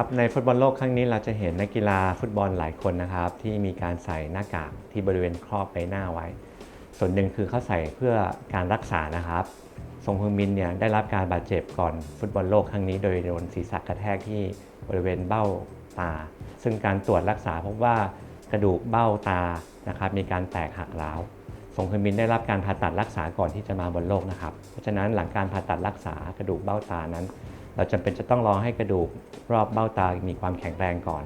ครับในฟุตบอลโลกครั้งนี้เราจะเห็นนักกีฬาฟุตบอลหลายคนนะครับ ที่มีการใส่หน้ากากที่บริเวณครอบใบหน้าไว้ ส่วนหนึ่งคือเขาใส่เพื่อการรักษานะครับทรงฮึงมินเนี่ยได้รับการบาดเจ็บก่อนฟุตบอลโลกครั้งนี้ โดยโดนศีรษะกระแทกที่บริเวณเบ้าตา ซึ่งการตรวจรักษาพบว่ากระดูกเบ้าตานะครับมีการแตกหักร้าวทรงฮึงมินได้รับการผ่าตัดรักษาก่อนที่จะมาบนโลกนะครับเพราะฉะนั้นหลังการผ่าตัดรักษากระดูกเบ้าตานั้น เราจำเป็นจะต้องรอให้กระดูกรอบเบ้าตามีความแข็งแรงก่อน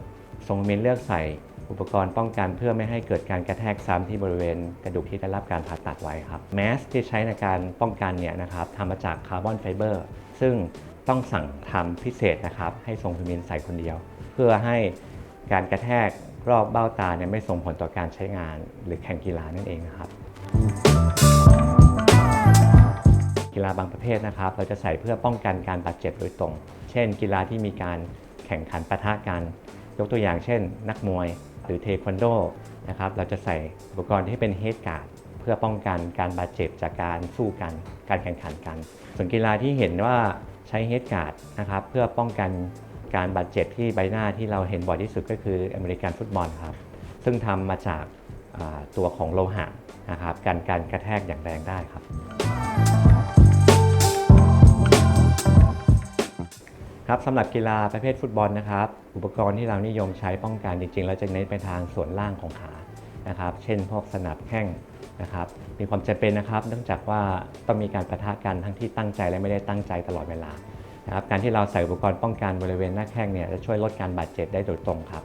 ทรงมินเลือกใส่อุปกรณ์ป้องกันเพื่อไม่ให้เกิดการกระแทกซ้ำที่บริเวณกระดูกที่ได้รับการผ่าตัดไว้ครับแมสที่ใช้ในการป้องกันเนี่ยนะครับทำมาจากคาร์บอนไฟเบอร์ซึ่งต้องสั่งทำพิเศษนะครับให้ทรงมินใส่คนเดียว เพื่อให้การกระแทกรอบเบ้าตาเนี่ยไม่ส่งผลต่อการใช้งานหรือแข่งกีฬานั่นเองนะครับ ฬาบางประเภทนะครับ เราจะใส่เพื่อป้องกันการบาดเจ็บโดยตรง เช่น กีฬาที่มีการแข่งขันปะทะกัน ยกตัวอย่างเช่น นักมวยหรือเทควันโดนะครับ เราจะใส่อุปกรณ์ที่เป็นเฮดการ์ดเพื่อป้องกันการบาดเจ็บจากการสู้กัน การแข่งขันกัน ส่วนกีฬาที่เห็นว่าใช้เฮดการ์ดนะครับเพื่อป้องกันการบาดเจ็บที่ใบหน้าที่เราเห็นบ่อยที่สุดก็คืออเมริกันฟุตบอลครับ ซึ่งทำมาจากตัวของโลหะนะครับกันการกระแทกอย่างแรงได้ครับ ครับสำหรับกีฬาประเภทฟุตบอลนะครับ อุปกรณ์ที่เรานิยมใช้ป้องกันจริงๆเราจะเน้นไปทางส่วนล่างของขานะครับ เช่นพวกสนับแข้งนะครับ มีความจำเป็นนะครับ เนื่องจากว่าต้องมีการปะทะกันทั้งที่ตั้งใจและไม่ได้ตั้งใจตลอดเวลานะครับการที่เราใส่อุปกรณ์ป้องกันบริเวณหน้าแข้งเนี่ยจะช่วยลดการบาดเจ็บได้โดยตรงครับ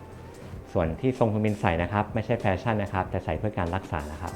ส่วนที่ทรงคุณมินใส่นะครับ ไม่ใช่แฟชั่นนะครับแต่ใส่เพื่อการรักษานะครับ